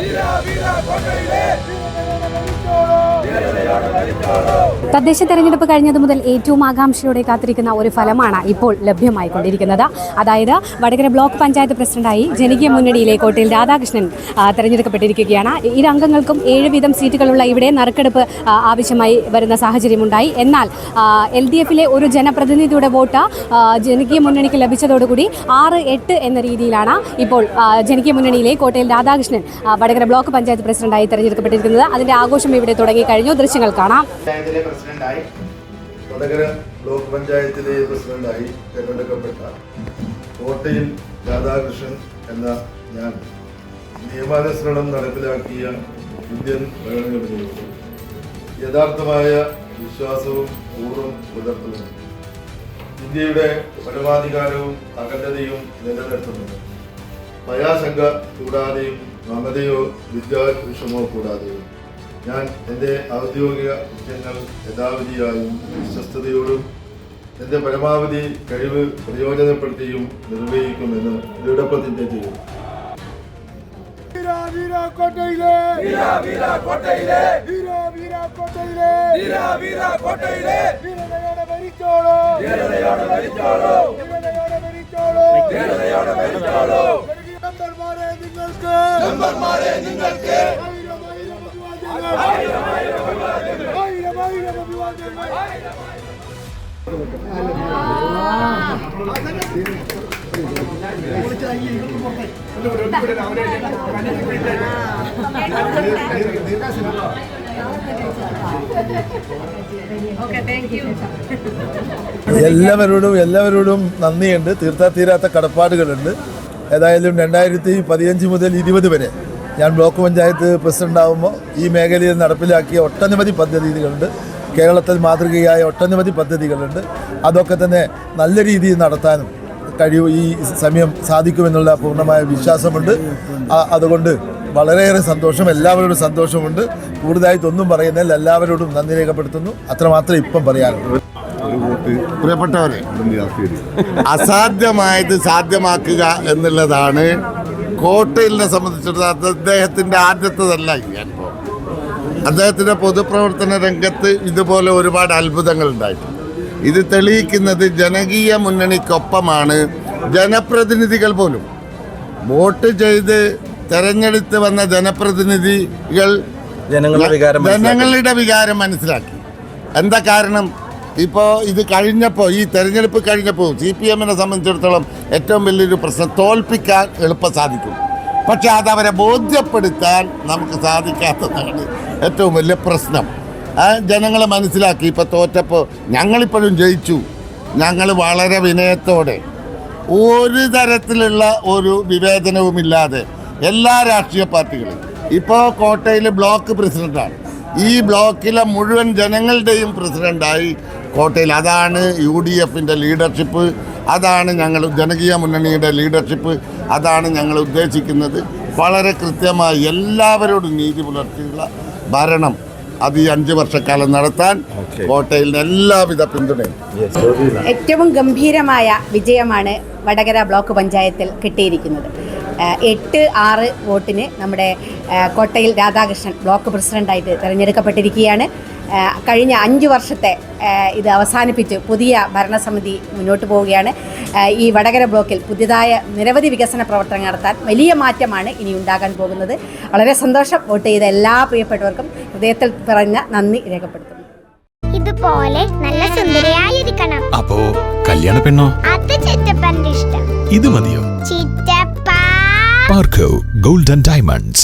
vida, vida, തദ്ദേശ തെരഞ്ഞെടുപ്പ് കഴിഞ്ഞത് മുതൽ ഏറ്റവും ആകാംക്ഷയോടെ കാത്തിരിക്കുന്ന ഒരു ഫലമാണ് ഇപ്പോൾ ലഭ്യമായിക്കൊണ്ടിരിക്കുന്നത്. അതായത് വടകര ബ്ലോക്ക് പഞ്ചായത്ത് പ്രസിഡന്റായി ജനകീയ മുന്നണിയിലെ കോട്ടയിൽ രാധാകൃഷ്ണൻ തെരഞ്ഞെടുക്കപ്പെട്ടിരിക്കുകയാണ്. ഇരു അംഗങ്ങൾക്കും ഏഴ് വീതം സീറ്റുകളുള്ള ഇവിടെ നറുക്കെടുപ്പ് ആവശ്യമായി വരുന്ന സാഹചര്യമുണ്ടായി. എന്നാൽ എൽ ഡി എഫിലെ ഒരു ജനപ്രതിനിധിയുടെ വോട്ട് ജനകീയ മുന്നണിക്ക് ലഭിച്ചതോടുകൂടി ആറ് എട്ട് എന്ന രീതിയിലാണ് ഇപ്പോൾ ജനകീയ മുന്നണിയിലെ കോട്ടയിൽ രാധാകൃഷ്ണൻ വടകര ബ്ലോക്ക് പഞ്ചായത്ത് പ്രസിഡന്റായി തെരഞ്ഞെടുക്കപ്പെട്ടിരിക്കുന്നത്. അതിന്റെ ആഘോഷം ഇവിടെ തുടങ്ങി കഴിഞ്ഞു. ദൃശ്യങ്ങൾ കാണാം. വടകര ബ്ലോക്ക് പഞ്ചായത്തിലെ പ്രസിഡന്റായി തിരഞ്ഞെടുക്കപ്പെട്ട കോട്ടയിൽ രാധാകൃഷ്ണൻ എന്ന ഞാൻ നിയമാനുസരണം നടപ്പിലാക്കിയ ഇന്ത്യൻ ഭരണഘടനയോട് യഥാർത്ഥമായ വിശ്വാസവും പൂർവം പുലർത്തുന്നു. ഇന്ത്യയുടെ പരമാധികാരവും അഖണ്ഡതയും നിലനിർത്തുന്നു. ഭയാശങ്ക കൂടാതെയും മമതയോ വിദ്യാഭ്യാസമോ കൂടാതെയും. ഞാൻ എന്റെ ഔദ്യോഗിക കൃത്യങ്ങൾ യഥാവിധിയായും വിശ്വസ്തയോടും എന്റെ പരമാവധി കഴിവ് പ്രയോജനപ്പെടുത്തിയും നിർവഹിക്കുമെന്ന് ദൃഢപ്രതിജ്ഞ ചെയ്യും കോട്ടയിലെ. നിങ്ങൾക്ക് നിങ്ങൾക്ക് എല്ലാവരോടും എല്ലാവരോടും നന്ദിയുണ്ട്. തീർത്താ തീരാത്ത കടപ്പാടുകളുണ്ട്. ഏതായാലും രണ്ടായിരത്തി പതിനഞ്ച് മുതൽ ഇരുപത് വരെ. ഞാൻ ബ്ലോക്ക് പഞ്ചായത്ത് പ്രസിഡന്റ് ആകുമ്പോൾ ഈ മേഖലയിൽ നടപ്പിലാക്കിയ ഒട്ടനവധി പദ്ധതികളുണ്ട്. കേരളത്തിൽ മാതൃകയായ ഒട്ടനവധി പദ്ധതികളുണ്ട്. അതൊക്കെ തന്നെ നല്ല രീതിയിൽ നടത്താനും കഴിവ് ഈ സമയം സാധിക്കുമെന്നുള്ള പൂർണമായ വിശ്വാസമുണ്ട്. അതുകൊണ്ട് വളരെയേറെ സന്തോഷം എല്ലാവരോടും സന്തോഷമുണ്ട്. കൂടുതലായിട്ടൊന്നും പറയുന്നില്ല എല്ലാവരോടും നന്ദി രേഖപ്പെടുത്തുന്നു. അത്രമാത്രം ഇപ്പം പറയാനുള്ളൂ. പ്രിയപ്പെട്ടവരെ അസാധ്യമായത് സാധ്യമാക്കുക എന്നുള്ളതാണ് കോട്ടയിലിനെ സംബന്ധിച്ചിടത്തോളം അദ്ദേഹത്തിന്റെ ആദ്യത്തതല്ല ഈ അനുഭവം. അദ്ദേഹത്തിന്റെ പൊതുപ്രവർത്തന രംഗത്ത് ഇതുപോലെ ഒരുപാട് അത്ഭുതങ്ങൾ ഉണ്ടായിട്ടുണ്ട്. ഇത് തെളിയിക്കുന്നത് ജനകീയ മുന്നണിക്കൊപ്പമാണ് ജനപ്രതിനിധികൾ പോലും. വോട്ട് ചെയ്ത് തെരഞ്ഞെടുത്ത് വന്ന ജനപ്രതിനിധികൾ ജനങ്ങളുടെ വികാരം ജനങ്ങളുടെ വികാരം മനസ്സിലാക്കി. എന്താ കാരണം? ഇപ്പോൾ ഇത് കഴിഞ്ഞപ്പോൾ ഈ തെരഞ്ഞെടുപ്പ് കഴിഞ്ഞപ്പോൾ സി പി എമ്മിനെ സംബന്ധിച്ചിടത്തോളം ഏറ്റവും വലിയൊരു പ്രശ്നം തോൽപ്പിക്കാൻ എളുപ്പം സാധിക്കും. പക്ഷെ അതവരെ ബോധ്യപ്പെടുത്താൻ നമുക്ക് സാധിക്കാത്തതാണ് ഏറ്റവും വലിയ പ്രശ്നം. ആ ജനങ്ങളെ മനസ്സിലാക്കി. ഇപ്പോൾ തോറ്റപ്പോൾ ഞങ്ങളിപ്പോഴും ജയിച്ചു. ഞങ്ങൾ വളരെ വിനയത്തോടെ ഒരു തരത്തിലുള്ള ഒരു വിവേചനവുമില്ലാതെ എല്ലാ രാഷ്ട്രീയ പാർട്ടികളും ഇപ്പോൾ കോട്ടയിൽ ബ്ലോക്ക് പ്രസിഡന്റാണ്. ഈ ബ്ലോക്കിലെ മുഴുവൻ ജനങ്ങളുടെയും പ്രസിഡന്റായി കോട്ടയിൽ. അതാണ് യു ഡി എഫിന്റെ ലീഡർഷിപ്പ്. അതാണ് ഞങ്ങൾ ജനകീയ മുന്നണിയുടെ ലീഡർഷിപ്പ്. അതാണ് ഞങ്ങൾ ഉദ്ദേശിക്കുന്നത്. വളരെ കൃത്യമായി എല്ലാവരോടും നീതി പുലർത്തിയുള്ള ഭരണം അത് ഈ അഞ്ച് വർഷക്കാലം നടത്താൻ കോട്ടയിൽ എല്ലാവിധ പിന്തുണയും. ഏറ്റവും ഗംഭീരമായ വിജയമാണ് വടകര ബ്ലോക്ക് പഞ്ചായത്തിൽ കിട്ടിയിരിക്കുന്നത്. എട്ട് ആറ് വോട്ടിന് നമ്മുടെ കോട്ടയിൽ രാധാകൃഷ്ണൻ ബ്ലോക്ക് പ്രസിഡന്റായിട്ട് തിരഞ്ഞെടുക്കപ്പെട്ടിരിക്കുകയാണ്. കഴിഞ്ഞ അഞ്ച് വർഷത്തെ ഇത് അവസാനിപ്പിച്ച് പുതിയ ഭരണസമിതി മുന്നോട്ട് പോവുകയാണ്. ഈ വടകര ബ്ലോക്കിൽ പുതിയതായ നിരവധി വികസന പ്രവർത്തനങ്ങൾ നടത്താൻ വലിയ മാറ്റമാണ് ഇനി ഉണ്ടാകാൻ പോകുന്നത്. വളരെ സന്തോഷം വോട്ട് ചെയ്ത എല്ലാ പ്രിയപ്പെട്ടവർക്കും ഹൃദയത്തിൽ പറഞ്ഞ നന്ദി രേഖപ്പെടുത്തുന്നു. ഇതുപോലെ നല്ല സുന്ദരിയായിരിക്കണം. അപ്പോ കല്യാണ പെണ്ണോ? അത് ചിറ്റപ്പന്റെ ഇഷ്ടം. ഇത് മതിയോ? ചിറ്റപ്പ. Parco golden diamonds.